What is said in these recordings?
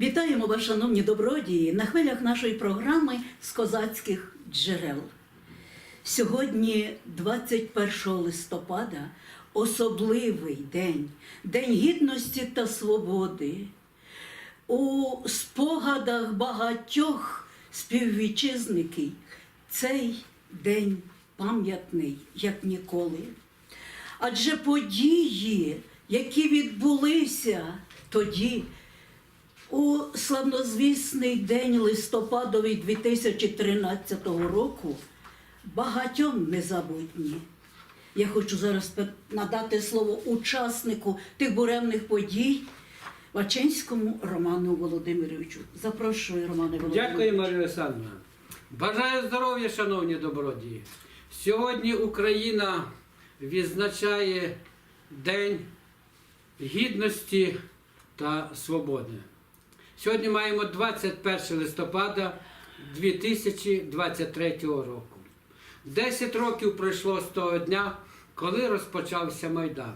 Вітаємо вас, шановні добродії, на хвилях нашої програми з козацьких джерел. Сьогодні, 21 листопада, особливий день, День гідності та свободи. У спогадах багатьох співвітчизників цей день пам'ятний, як ніколи. Адже події, які відбулися тоді, у славнозвісний день листопадовий 2013 року, багатьом незабутні. Я хочу зараз надати слово учаснику тих буремних подій Вачинському Роману Володимировичу. Запрошую, Романе Володимировичу. Дякую, Марія Олександровна. Бажаю здоров'я, шановні добродії. Сьогодні Україна відзначає День гідності та свободи. Сьогодні маємо 21 листопада 2023 року. Десять років пройшло з того дня, коли розпочався Майдан.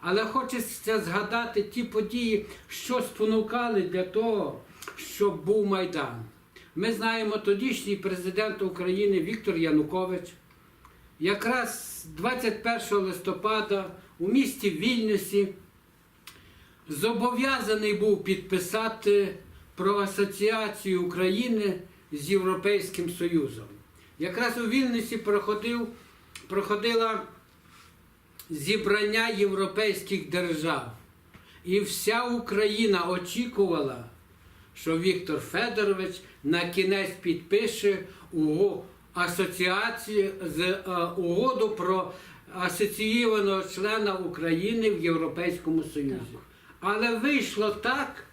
Але хочеться згадати ті події, що спонукали для того, щоб був Майдан. Ми знаємо тодішній президент України Віктор Янукович. Якраз 21 листопада у місті Вільнюсі зобов'язаний був підписати про асоціацію України з Європейським Союзом. Якраз у Вільнюсі проходив, проходила зібрання європейських держав. І вся Україна очікувала, що Віктор Федорович на кінець підпише е, угоду про асоційованого члена України в Європейському Союзі. Але вийшло так,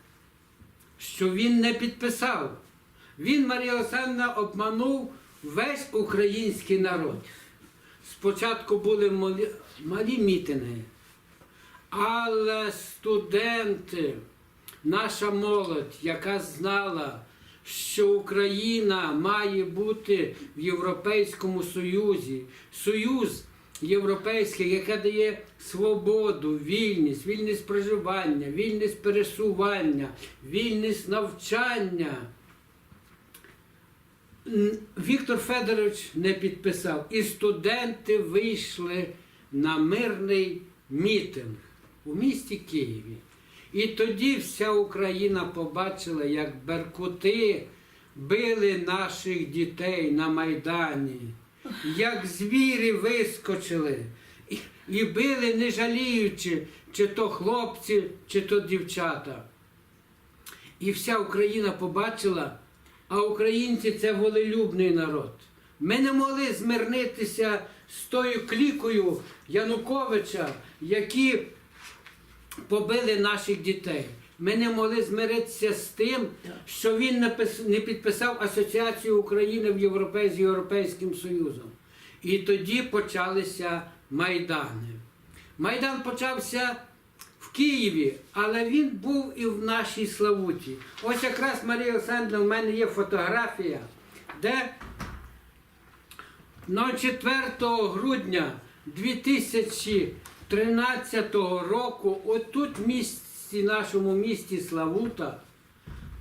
що він не підписав. Він, Марія Олександровна, обманув весь український народ. Спочатку були малі, малі мітинги, але студенти, наша молодь, яка знала, що Україна має бути в Європейському Союзі, Союз європейський, яке дає свободу, вільність, вільність проживання, вільність пересування, вільність навчання. Віктор Федорович не підписав, і студенти вийшли на мирний мітинг у місті Києві. І тоді вся Україна побачила, як беркути били наших дітей на Майдані, як звірі вискочили і, били, не жаліючи, чи то хлопці, чи то дівчата. І вся Україна побачила, а українці це волелюбний народ. Ми не могли змирнитися з тою клікою Януковича, які побили наших дітей. Ми не могли змиритися з тим, що він не підписав Асоціацію України в Європей з Європейським Союзом. І тоді почалися майдани. Майдан почався в Києві, але він був і в нашій Славуті. Ось якраз Марія Олександрівна, в мене є фотографія, де 04 грудня 2013 року, отут в місті, нашому місті Славута,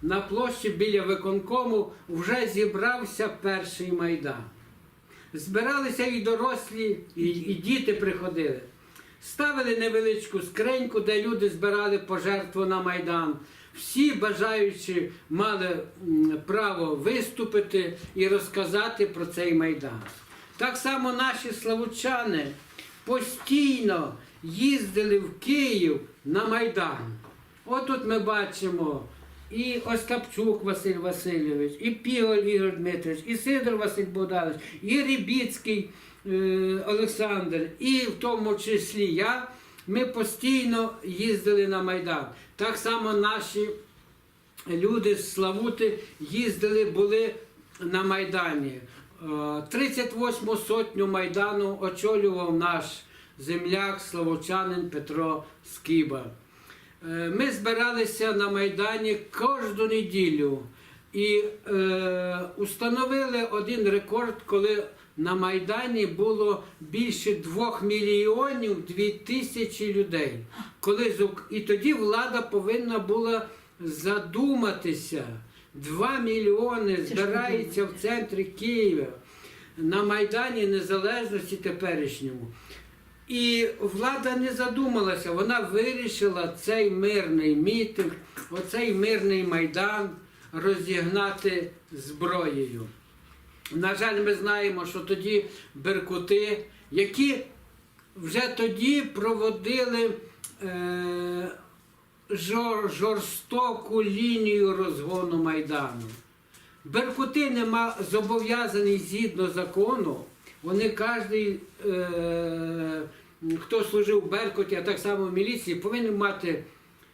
на площі біля виконкому вже зібрався перший майдан. Збиралися і дорослі, і, і діти приходили. Ставили невеличку скриньку, де люди збирали пожертву на Майдан. Всі бажаючі мали право виступити і розказати про цей Майдан. Так само наші славучани постійно їздили в Київ на Майдан. Отут ми бачимо і Остапчук Василь Васильович, і Піголь Ігор Дмитрович, і Сидор Василь Богданович, і Рібіцький е, Олександр, і в тому числі я. Ми постійно їздили на Майдан. Так само наші люди з Славути їздили, були на Майдані. Е, 38-му сотню Майдану очолював наш земляк, славучанин Петро Скіба. Е, Ми збиралися на Майдані кожну неділю і е, установили один рекорд, коли на Майдані було більше 2 мільйонів 2 тисячі людей. Коли, і тоді влада повинна була задуматися. 2 мільйони збирається в центрі Києва на Майдані Незалежності теперішньому. І влада не задумалася, вона вирішила цей мирний мітинг, оцей мирний майдан розігнати зброєю. На жаль, ми знаємо, що тоді беркути, які вже тоді проводили е, жор, жорстоку лінію розгону Майдану. Беркути нема зобов'язаний згідно закону. Вони кожен, е, хто служив в Беркуті, а так само в міліції, повинен мати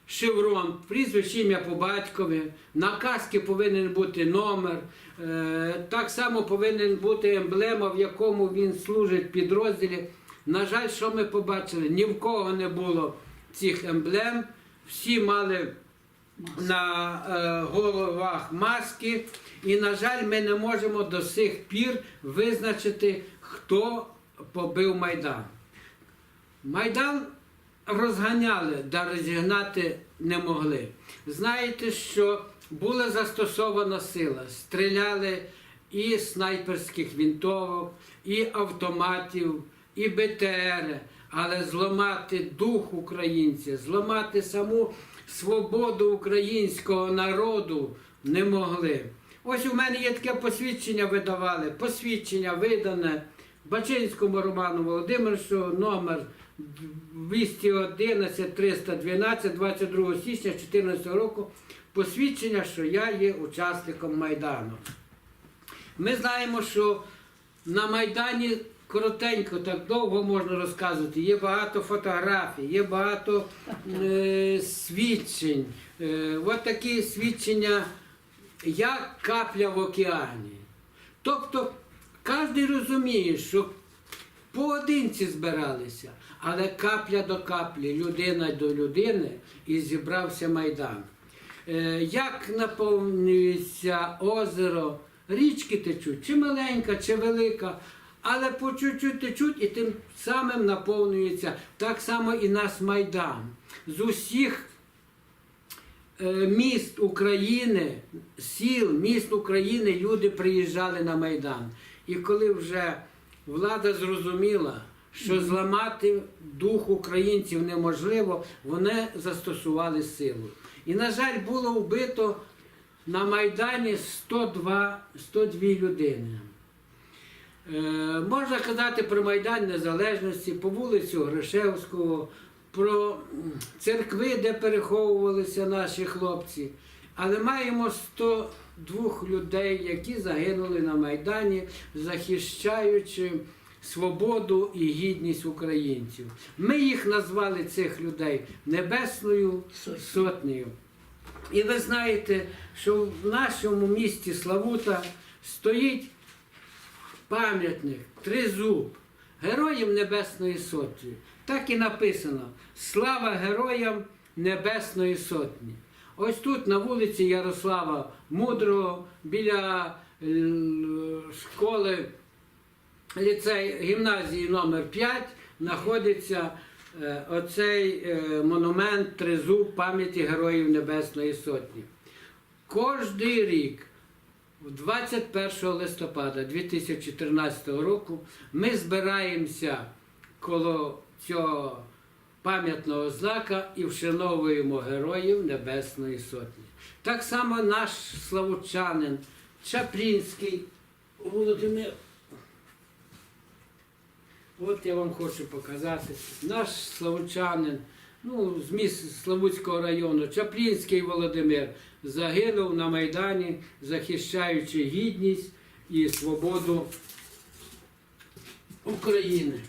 шеврон, прізвище ім'я по батькові, на каски повинен бути номер, е, так само повинен бути емблема, в якому він служить підрозділі. На жаль, що ми побачили? Ні в кого не було цих емблем, всі мали на е, головах маски. І, на жаль, ми не можемо до сих пір визначити, хто побив Майдан. Майдан розганяли, да розігнати не могли. Знаєте, що була застосована сила, стріляли і снайперських вінтовок, і автоматів, і БТР, але зламати дух українця, зламати саму свободу українського народу не могли. Ось у мене є таке посвідчення видавали, посвідчення видане Бачинському Роману Володимировичу, номер 211 312 22 січня 2014 року. Посвідчення, що я є учасником Майдану. Ми знаємо, що на Майдані коротенько, так довго можна розказувати. Є багато фотографій, є багато е, свідчень. Е, от такі свідчення, як капля в океані. Тобто кожен розуміє, що поодинці збиралися, але капля до каплі, людина до людини, і зібрався Майдан. Е, Як наповнюється озеро, річки течуть, чи маленька, чи велика, але по чуть-чуть течуть і тим самим наповнюється так само і наш Майдан. З усіх е, міст України, сіл, міст України люди приїжджали на Майдан. І коли вже влада зрозуміла, що зламати дух українців неможливо, вони застосували силу. І, на жаль, було вбито на Майдані 102, 102 людини. Е, можна казати про Майдан Незалежності, по вулицю Гришевського, про церкви, де переховувалися наші хлопці. Але маємо 102 людей, які загинули на Майдані, захищаючи свободу і гідність українців. Ми їх назвали цих людей Небесною Сотнею. сотнею. І ви знаєте, що в нашому місті Славута стоїть пам'ятник, тризуб, героям Небесної Сотні. Так і написано: Слава героям Небесної Сотні. Ось тут на вулиці Ярослава Мудрого, біля е, школи ліцей гімназії номер 5 знаходиться е, оцей е, монумент тризуб пам'яті Героїв Небесної Сотні. Кожний рік, 21 листопада 2014 року, ми збираємося коло цього пам'ятного знака і вшановуємо Героїв Небесної Сотні. Так само наш славучанин Чаплінський Володимир. От я вам хочу показати. Наш славучанин, ну, з міст Славутського району, Чаплінський Володимир, загинув на Майдані, захищаючи гідність і свободу України.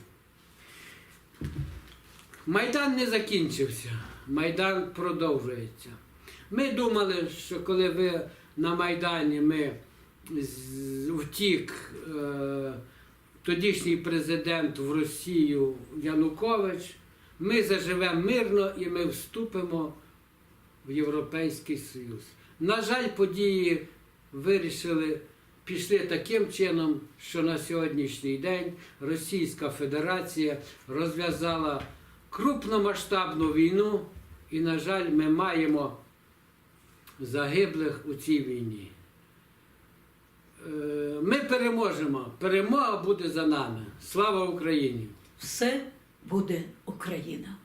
Майдан не закінчився, Майдан продовжується. Ми думали, що коли ви на Майдані ми втік е, тодішній президент в Росію Янукович, ми заживемо мирно і ми вступимо в Європейський Союз. На жаль, події вирішили, пішли таким чином, що на сьогоднішній день Російська Федерація розв'язала крупномасштабну війну, і, на жаль, ми маємо загиблих у цій війні. Е, Ми переможемо. Перемога буде за нами. Слава Україні! Все буде Україна.